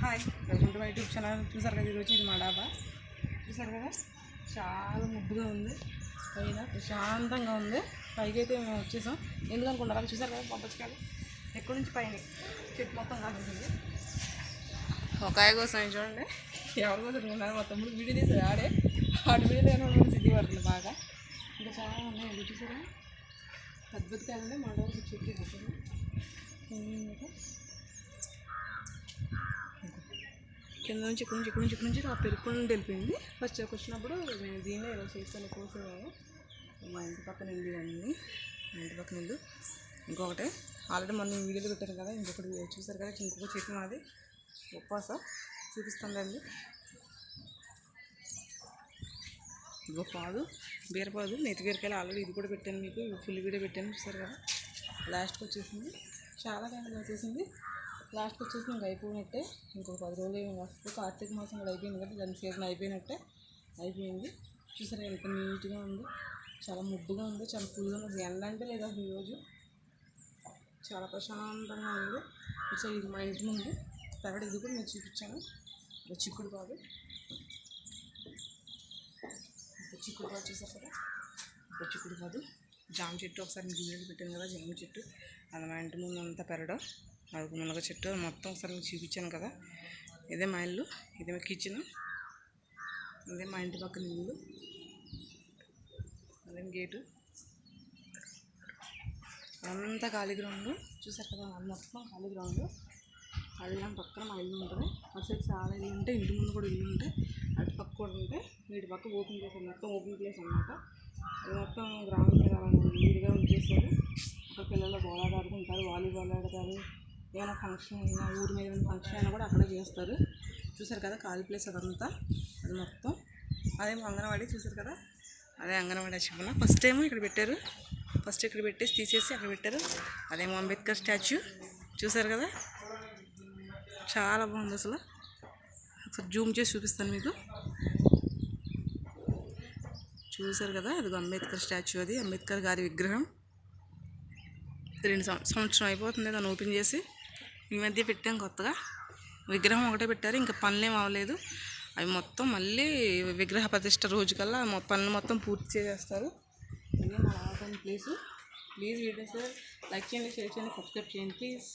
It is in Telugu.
Hi welcome to my YouTube channel చూసారు కదా ఈరోజు ఇది మా డాబా. చూసారు కదా? చాలా ముద్దుగా ఉంది. పైన ప్రశాంతంగా ఉంది. పైకైతే అయితే మేము వచ్చేసాం. ఎందుకనుకుంటారు అక్కడ చూసారు కదా పంపచ్చుకాయలు ఎక్కడి నుంచి పైన? చెట్టు మొత్తం కాకుండా ఒక కోసం చూడండి? ఎవరి కోసం ఉన్నారు మా తమ్ముడు వీడియో తీసాడు ఆడే? ఆడి వీడియో కూడా సిద్ధి పడుతుంది బాగా. ఇంకా చాలా ఉన్నాయి ఇది చూసారా అద్భుత మా డోర్ చెట్టు కింద నుంచి ఇక్కడ నుంచి ఇక్కడ నుంచి ఇక్కడ నుంచి ఆ పెరుక్కుండా వెళ్ళిపోయింది ఫస్ట్ వచ్చినప్పుడు నేను దీన్నే ఇలా చేస్తాను కోసేవాము మా ఇంటి పక్కన ఇల్లు అన్నీ. మా ఇంటి పక్కన ఇల్లు ఇంకొకటి ఆల్రెడీ మొన్న వీడియోలు పెట్టాను కదా ఇంకొకటి చూసారు కదా ఇంకొక చెట్టు మాది. ఉపవాస చూపిస్తానండి ఇగో పాదు బీరపాదు నెత్తి బీరకాయలు ఆల్రెడీ ఇది కూడా పెట్టాను మీకు ఫుల్ వీడియో పెట్టాను చూసారు కదా. లాస్ట్కి వచ్చేసింది. చాలా కాలం వచ్చేసింది లాస్ట్కి వచ్చేసి ఇంకా అయిపోయినట్టే. ఇంకొక పది రోజులు ఏమి వస్తుంది. కార్తీక మాసం కూడా అయిపోయింది కదా దాని సీజన్ అయిపోయినట్టే. అయిపోయింది. చూసారా ఎంత నీట్గా ఉంది. చాలా ముద్దుగా ఉంది. చాలా కూల్గా ఉంది. ఎండ అంటే లేదా ఈరోజు చాలా ప్రశాంతంగా ఉంది. సో ఇది మా ఇంటి ముందు. తర్వాత ఇది కూడా నేను చూపించాను. ఇది చిక్కుడు బాబు చిక్కుడు బాబు చూసారు? కదా ఇది చిక్కుడు కాదు జామ చెట్టు ఒకసారి మీకు పెట్టాను కదా జామ చెట్టు. అది మా ఇంటి ముందు అంతా పెరడం అది మునగ చెట్టు మొత్తం ఒకసారి మీకు చూపించాను కదా. ఇదే మా ఇల్లు ఇదే మా కిచెన్ అదే మా ఇంటి పక్కన ఇల్లు అదే గేటు అంతా ఖాళీ గ్రౌండ్ చూసారు కదా అది మొత్తం ఖాళీ గ్రౌండ్ ఖాళీ గ్రౌండ్ పక్కన మా ఇల్లు ఉంటుంది. అటు సైడ్ చాలా ఇల్లు ఉంటాయి ఇంటి ముందు కూడా ఇల్లు ఉంటాయి. అటు పక్క కూడా ఉంటాయి. వీటి పక్క ఓపెన్ ప్లేస్ మొత్తం ఓపెన్ ప్లేస్ అన్నమాట. ఇది మొత్తం గ్రౌండ్ మీద వీడిగా ఉంచేసారు అక్కడ పిల్లలు బోలాట ఆడుకుంటారు వాలీబాల్ ఆడతారు. ఏమైనా ఫంక్షన్ అయినా ఊరి మీద ఏమైనా ఫంక్షన్ అయినా కూడా అక్కడే చేస్తారు. చూసారు కదా ఖాళీ ప్లేస్ అదంతా. అది మొత్తం. అదేమో అంగన్వాడీ చూసారు కదా? అదే అంగన్వాడీ చెప్పిన? ఫస్ట్ ఏమో ఇక్కడ పెట్టారు. ఫస్ట్ ఇక్కడ పెట్టేసి తీసేసి అక్కడ పెట్టారు. అదేమో అంబేద్కర్ స్టాచ్యూ. చూసారు కదా? చాలా బాగుంది అసలు. ఒకసారి జూమ్ చేసి చూపిస్తాను మీకు. చూసారు కదా? అది అంబేద్కర్ స్టాచ్యూ అది. అంబేద్కర్ గారి విగ్రహం. రెండు సంవత్సరం అయిపోతుంది దాన్ని ఓపెన్ చేసి. ఈ మధ్య పెట్టాం కొత్తగా. విగ్రహం ఒకటే పెట్టారు ఇంకా పనులేం అవ్వలేదు. అవి మొత్తం మళ్ళీ విగ్రహ ప్రతిష్ట రోజు కల్లా పనులు మొత్తం పూర్తి చేసేస్తారు. ఇదే మా రావడానికి ప్లీజ్ ప్లీజ్ వీడియోస్ లైక్ చేయండి షేర్ చేయండి సబ్స్క్రైబ్ చేయండి ప్లీజ్